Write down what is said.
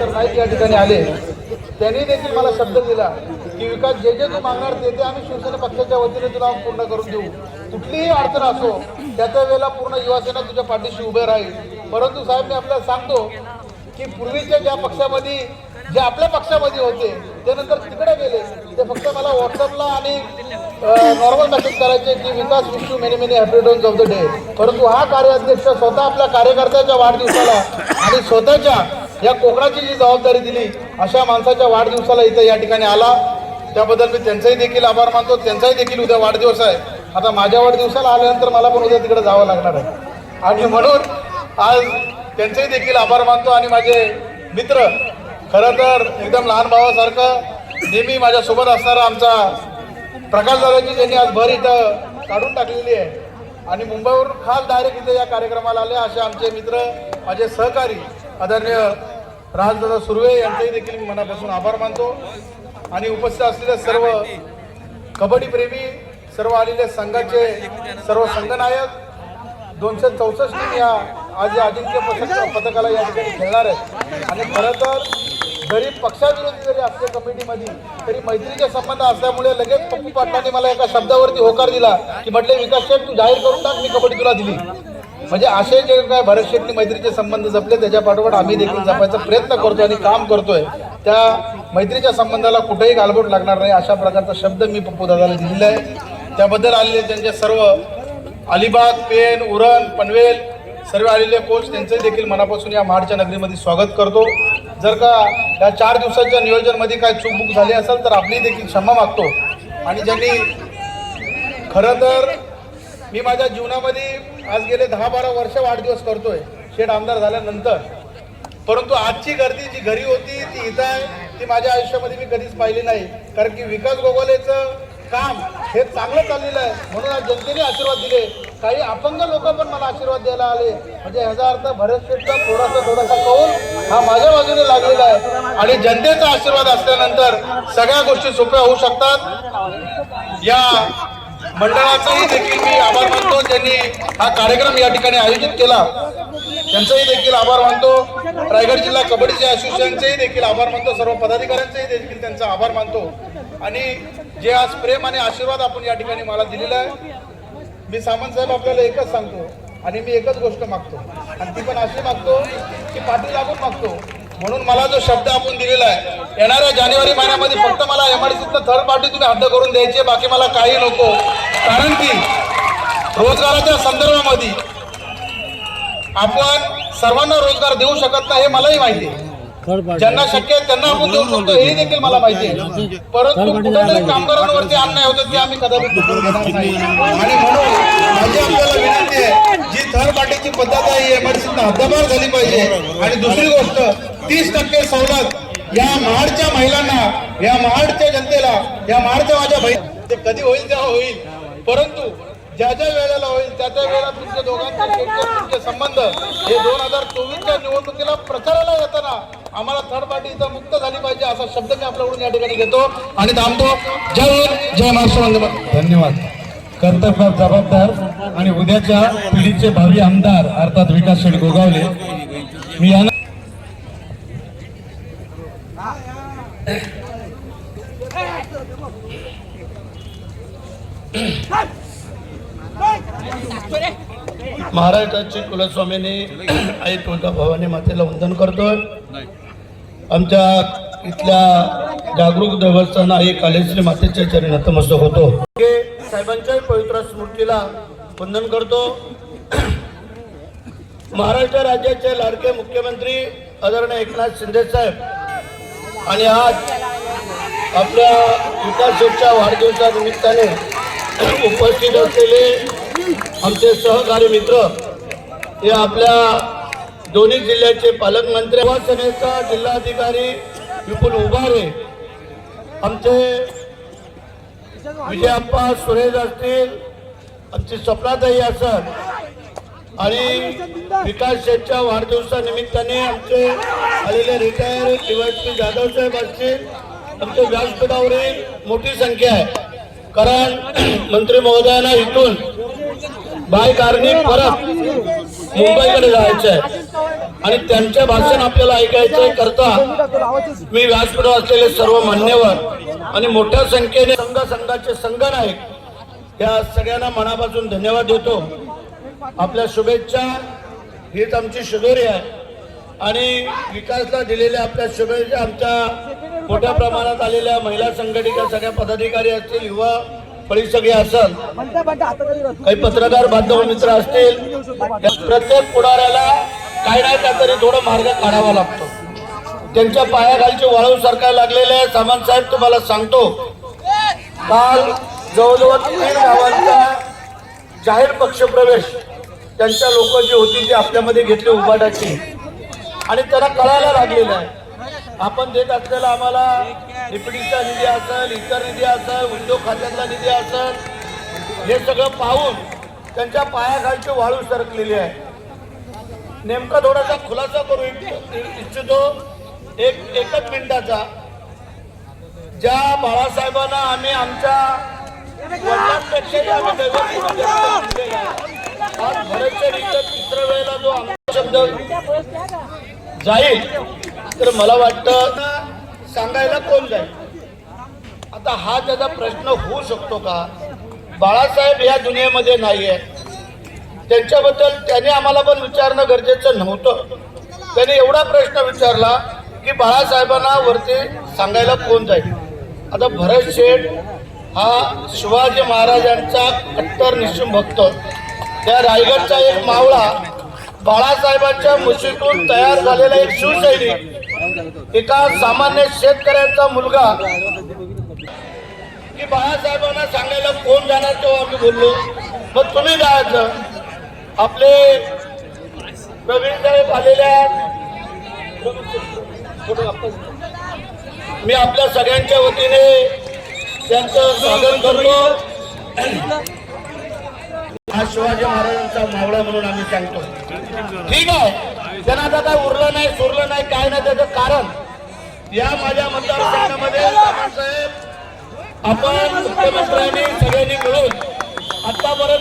तर नाईक या ठिकाणी आले. त्यांनी देखील मला शब्द दिला की विकास जे जे तू मागणार ते ते आम्ही शिवसेना पक्षाच्या वतीने तुला पूर्ण करून देऊ. कुठलीही अडचण असो त्याच्या वेळेला पूर्ण युवासेना तुझ्या पाठीशी उभे राहील. परंतु साहेब मी आपल्याला सांगतो की पूर्वीच्या ज्या पक्षामध्ये जे आपल्या पक्षामध्ये होते ते नंतर तिकडे गेले. ते फक्त मला व्हॉट्सअपला आणि नॉर्मल मेसेज करायचे की Vikas Vishnu many many happy returns of the day परंतु हा कार्याध्यक्ष स्वतः आपल्या कार्यकर्त्याच्या वाढदिवसाला आणि स्वतःच्या या कोकणाची जी जबाबदारी दिली अशा माणसाच्या वाढदिवसाला इथं या ठिकाणी आला. त्याबद्दल मी त्यांचाही देखील आभार मानतो. त्यांचाही देखील उद्या वाढदिवस आहे. आता माझ्या वाढदिवसाला आल्यानंतर मला पण उद्या तिकडे जावं लागणार आहे. आणि म्हणून आज त्यांचेही देखील आभार मानतो आणि माझे मित्र खरं तर एकदम लहान भावासारखं नेहमी माझ्यासोबत असणारा आमचा प्रकाश दादाजी ज्यांनी आज भर इथं काढून टाकलेली आहे. आणि मुंबईवरून खास डायरेक्ट इथे या कार्यक्रमाला आले असे आमचे मित्र माझे सहकारी आदरणीय राजदादा सुर्वे यांचेही देखील मी मनापासून आभार मानतो. आणि उपस्थित असलेले सर्व कबड्डी प्रेमी सर्व आलेले संघाचे सर्व संघनायक दोनशे चौसष्ट टीम या आज या अजिंक्य पथकाला या ठिकाणी खेळणार आहेत. आणि खरं तर जरी पक्षाविरोधी जरी असले कमिटीमध्ये तरी मैत्रीचे संबंध असल्यामुळे लगेच पप्पू पाटलांनी मला एका शब्दावरती होकार दिला की म्हटले विकास शेठ तू जाहीर करून टाक मी कबड्डी तुला दिली. म्हणजे असे जे काय भरत शेट्टी मैत्रीचे संबंध जपले त्याच्या पाठोपाठ आम्ही देखील जपायचा प्रयत्न करतोय आणि काम करतोय. त्या मैत्रीच्या संबंधाला कुठेही गालबोट लागणार नाही अशा प्रकारचा शब्द मी पप्पू दादाला दिलेला आहे. त्याबद्दल आलेले त्यांचे सर्व अलिबाग पेन उरण पनवेल सर्व आलेले कोच त्यांचे देखील मनापासून या महाडच्या नगरीमध्ये स्वागत करतो. जर का या चार दिवसाच्या नियोजनमध्ये काय चूकबूक झाली असेल तर आपली देखील क्षमा मागतो. आणि ज्यांनी खरं तर मी माझ्या जीवनामध्ये आज गेले दहा बारा वर्ष वाढदिवस करतोय. शेठ आमदार झाल्यानंतर. परंतु आजची गर्दी जी घरी होती ती इथं आहे. ती माझ्या आयुष्यामध्ये मी कधीच पाहिली नाही. कारण की विकास गोगोलेचं काम हे चांगलं चाललेलं आहे. म्हणून आज जनतेने आशीर्वाद दिले. काही अपंग लोक पण मला आशीर्वाद द्यायला आले. म्हणजे ह्याचा अर्थ भरत शेठचा थोडासा थोडासा कौल हा माझ्या बाजूने लागलेला आहे. आणि जनतेचा आशीर्वाद असल्यानंतर सगळ्या गोष्टी सोप्या होऊ शकतात. या मंडळाचाही देखील मी आभार मानतो. त्यांनी हा कार्यक्रम या ठिकाणी आयोजित केला. त्यांचाही देखील आभार मानतो. रायगड जिल्हा कबड्डीचे असोसिएशनचेही देखील आभार मानतो. सर्व पदाधिकाऱ्यांचेही देखील त्यांचा आभार मानतो. आणि जे आज प्रेम आणि आशीर्वाद आपण या ठिकाणी मला दिलेला आहे मी सामंत साहेब आपल्याला एकच सांगतो आणि मी एकच गोष्ट मागतो. आणि ती पण अशी मागतो की पाठी लागून मागतो. म्हणून मला जो शब्द आपण दिलेला आहे येणाऱ्या जानेवारी महिन्यामध्ये फक्त मला एमआयडीसीतनं थर्ड पार्टी तुम्ही हद्द करून द्यायची बाकी मला काही नको. कारण की रोजगाराच्या संदर्भामध्ये आपण सर्वांना रोजगार देऊ शकत नाही हे मलाही माहिती आहे. ज्यांना शक्य आहे त्यांना आपण देऊ शकतो हे देखील मला माहिती आहे. परंतु कुठेतरी कामगारांवरती अन्याय होतो ते आम्ही कदापि आणि म्हणून माझी आपल्याला विनंती आहे जी थर्ड पार्टीची पद्धत आहे ही एमआरसीतनं हद्दपार झाली पाहिजे. आणि दुसरी गोष्ट तीस टक्के सवलत या महाडच्या महिलांना या महाडच्या जनतेला या महाडच्या माझ्या बहिणी ते कधी होईल तेव्हा होईल. परंतु ज्या ज्या वेळेला होईल त्या त्या वेळेला तुमच्या दोघांचे तुमचे संबंध हे दोन हजार चोवीसच्या निवडणुकीला प्रचाराला येताना आम्हाला थर्ड पार्टी इथं मुक्त झाली पाहिजे असा शब्द मी आपल्याकडून या ठिकाणी घेतो आणि थांबतो. जय जय महाराष्ट्र वंदे धन्यवाद. कर्तव्य जबाबदार आणि उद्याच्या पिढीचे भावी आमदार अर्थात विकास शेठ गोगावले. मी यांना महाराष्ट्राची कुलस्वामीने आई तुळजा भवानी मातेला वंदन करतोय. आमच्या इथल्या जागरूक देवस्थान आई कालेश्री मातेच्या चरणी नतमस्तक होतो. साहेबांच्या पवित्र स्मृतीला वंदन करतो. महाराष्ट्र राज्याचे लाडके मुख्यमंत्री आदरणीय एकनाथ शिंदे साहेब आणि आज आपल्या विकास शेठच्या वाढदिवसा निमित्ताने उपस्थित असलेले आमचे सहकारी मित्र हे आपल्या दोन्ही जिल्ह्याचे पालकमंत्री युवा सेनेचा जिल्हाधिकारी विपुल उभारे आमचे विजयाप्पा सुरेश असतील आमची स्वप्नाताई असत आणि विकास शेठच्या वाढदिवसानिमित्ताने आमचे आलेले रिटायर डीवायसपी जाधव साहेब असतील आमच्या व्यासपीठावरील मोठी संख्या आहे. कारण मंत्री महोदयांना इथून बाय परत मुंबईकडे जायचं आहे आणि त्यांचे भाषण आपल्याला ऐकायचं आहे करता मी व्यासपीठावर असलेले सर्व मान्यवर आणि मोठ्या संख्येने संघ संघाचे संघनायक या सगळ्यांना मनापासून धन्यवाद देतो. आपल्या शुभेच्छा हीच आमची शुभेरी आहे. आणि विकासला दिलेल्या आपल्या शुभेच्छा आमच्या मोठ्या प्रमाणात आलेल्या महिला संघटिका सगळ्या पदाधिकारी असतील युवा फळी सगळे असल काही पत्रकार बांधव मित्र असतील प्रत्येक पुढाऱ्याला काही नाही काहीतरी थोडं मार्ग काढावा लागतो. त्यांच्या पायाखालचे वाळू सरकार लागलेले आहे सामान साहेब तुम्हाला सांगतो काल जवळजवळ तीन गावांचा जाहीर पक्षप्रवेश त्यांच्या लोक जी होती ती आपल्यामध्ये घेतली उभाटाची आणि त्यांना कळायला लागलेलं आहे. आपण देत असलेला आम्हाला डिप्युटीचा निधी असेल इतर निधी असेल उद्योग खात्यातला निधी असेल हे सगळं पाहून त्यांच्या पायाखालची वाळू सरकलेली आहे. नेमका थोडासा खुलासा करू इच्छितो. एक एकच मिनिटाचा. ज्या बाळासाहेबांना आम्ही आमच्या वडिलांपेक्षाही आम्ही आज तिसऱ्या वेळेला जो आमचा शब्द जाईल तर मला वाटतं सांगायला कोण जाईल? आता हा त्याचा प्रश्न होऊ शकतो का? बाळासाहेब या दुनियेमध्ये नाही आहे त्यांच्याबद्दल त्याने आम्हाला पण विचारणं गरजेचं नव्हतं. त्याने एवढा प्रश्न विचारला की बाळासाहेबांना वरती सांगायला कोण जाईल? आता भरत शेठ हा शिवाजी महाराजांचा कट्टर निश्चिम भक्त. त्या रायगडचा एक मावळा बाळासाहेबांच्या मुशीतून तयार झालेला एक शिवसैनिक. एका सामान्य शेतकऱ्याचा मुलगा. की बाळासाहेबांना सांगायला कोण जाणार तेव्हा आम्ही बोललो. मग तुम्ही जायचं आपले प्रवीण साहेब आलेल्या मी आपल्या सगळ्यांच्या वतीने त्यांचं स्वागत करतो. हा शिवाजी महाराजांचा मावळा म्हणून आम्ही सांगतो. ठीक आहे? त्यांना आता काय उरलं नाही सुरलं नाही काय नाही त्याचं कारण. या माझ्या मतदारसंघामध्ये आपण मुख्यमंत्र्यांनी सगळ्यांनी मिळून आतापर्यंत